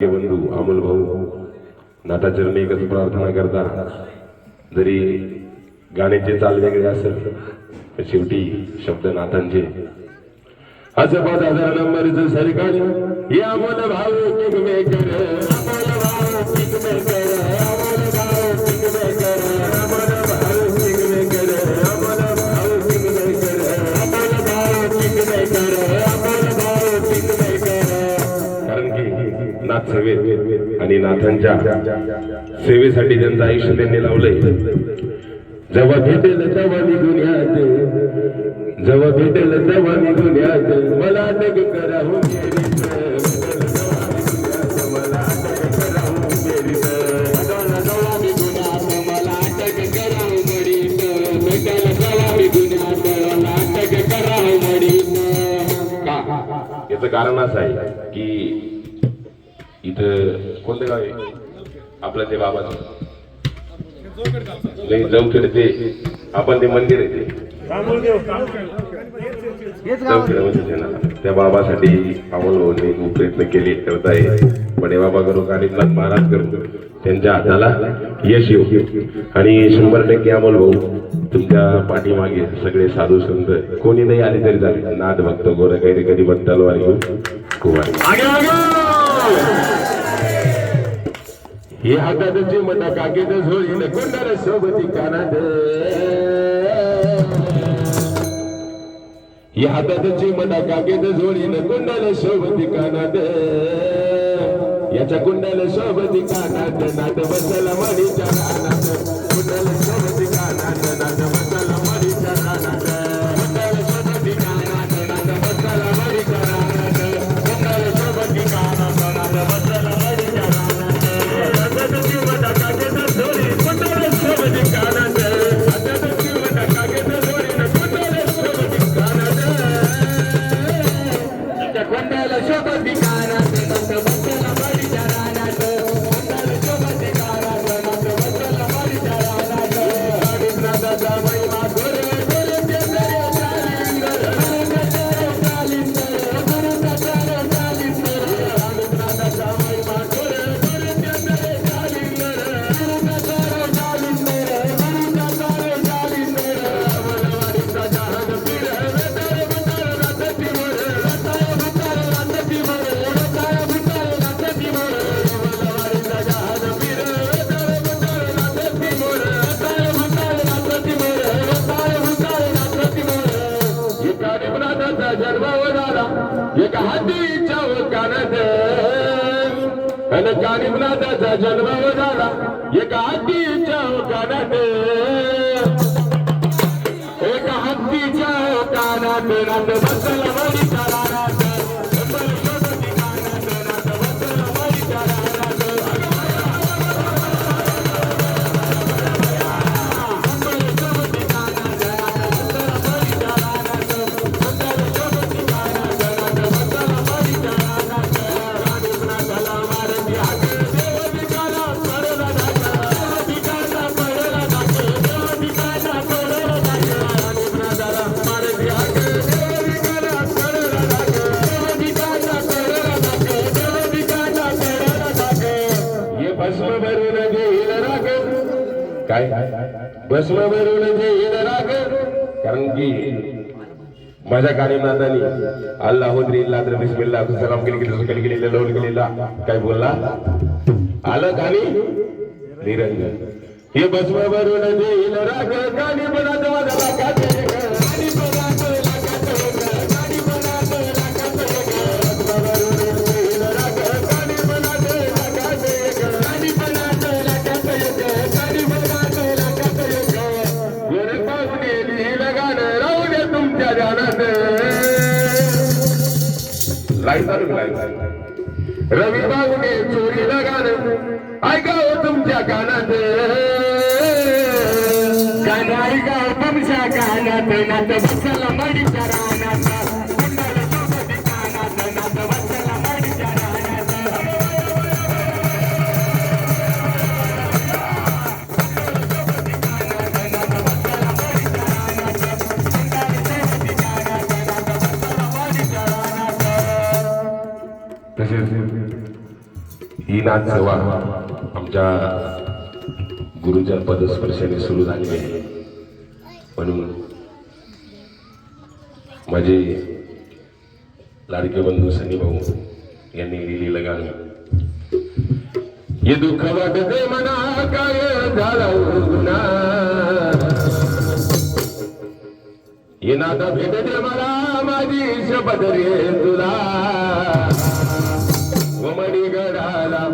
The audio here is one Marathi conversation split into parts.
बंधू अमोल भाऊ नाथाचरणी एकच प्रार्थना करता जरी गाण्याचे चाल वेगळे असेल तर शेवटी शब्द नाथांचे असं पाच हजार नंबर सरकार हे मन भाऊ भाऊ नाथांच्या सेवेसाठी त्यांचं आयुष्य त्यांनी लावलंय. जेव्हा भेटेल तेव्हा निघून दुनियात जेव्हा भेटेल तेव्हा निघून दुनियात मला अटक करा मला करावं याचं कारण असं आहे की इथं कोणतं गाव आहे आपलं ते बाबा नाही जवखेड ते. आपण ते मंदिर आहे ते. जवखेड त्या बाबासाठी अमोल खूप प्रयत्न केले करत आहे. बडे बाबा करू आणि महाराज करू त्यांच्या हाताला यश येऊ. आणि शंभर टक्के अमोल भाऊ तुमच्या पाठीमागे सगळे साधू संत कोणी नाही आले तरी झाले नाद भक्त गोर काही कधी पण तलवार घेऊन खूप हे हातातची म्हणा काकेत झोळीन कोंडार सोबती कानात? हे हातातची म्हणा काकेत झोळीन कोंडाल सोबती कानात? याच्या कुंडाल सोबती कानात? नात बसला मडीच्या रानात जेका हादी चओ कान काली बना जनम वध जेका हादी भस्म भरून घेईल राग कारण की माझ्या कार्यनाथाने अल्लाह होद्रीला तर बिस्मिल्ला सलाम केली गेली सुकल केलेला लोन गेलेला काय बोलला आलं आणि निरंजन हे भस्म भरून घेईल राग गाणी बनात माझा पंशा कानात नात बसला मडीच्या रानात. कुंडल शोभती तसेच ही नाथ सेवा आमच्या गुरुजन पदस्पर्शाने सुरू झाली आहे. म्हणून माझे लाडके बंधू सनी भाऊ यांनी लिहिलेलं गाणं हे दुःख वाटते मना काय झाला ये हे नाता भेटते मला माझी शपथ रे तुला. वमडी गडाला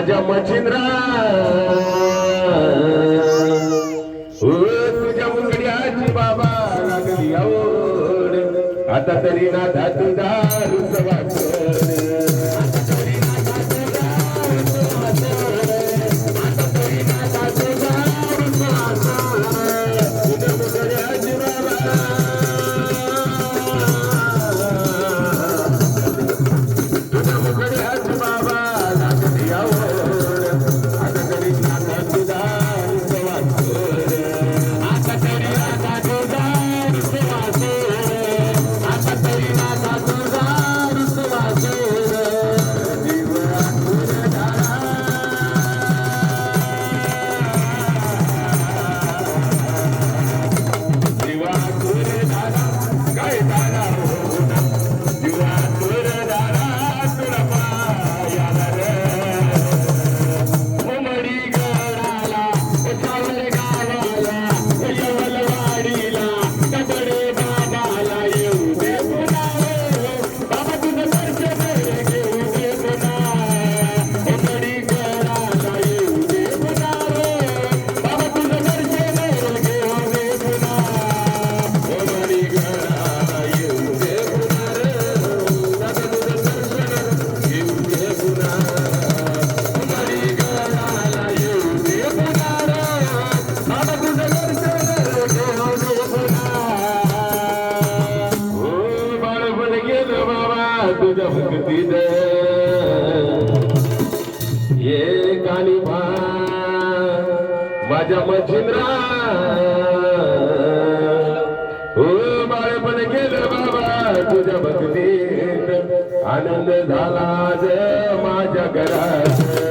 माझ्या मचिंद्रा तुझ्या मुंगड्याची बाबा लागली आवड. आता तरी ना तुझा रुसवा उभा माझ्या मच्छिंद्रा. हो बाळपण गेलं बाबा तुझ्या भक्तीत आनंद झाला माझ्या घरात.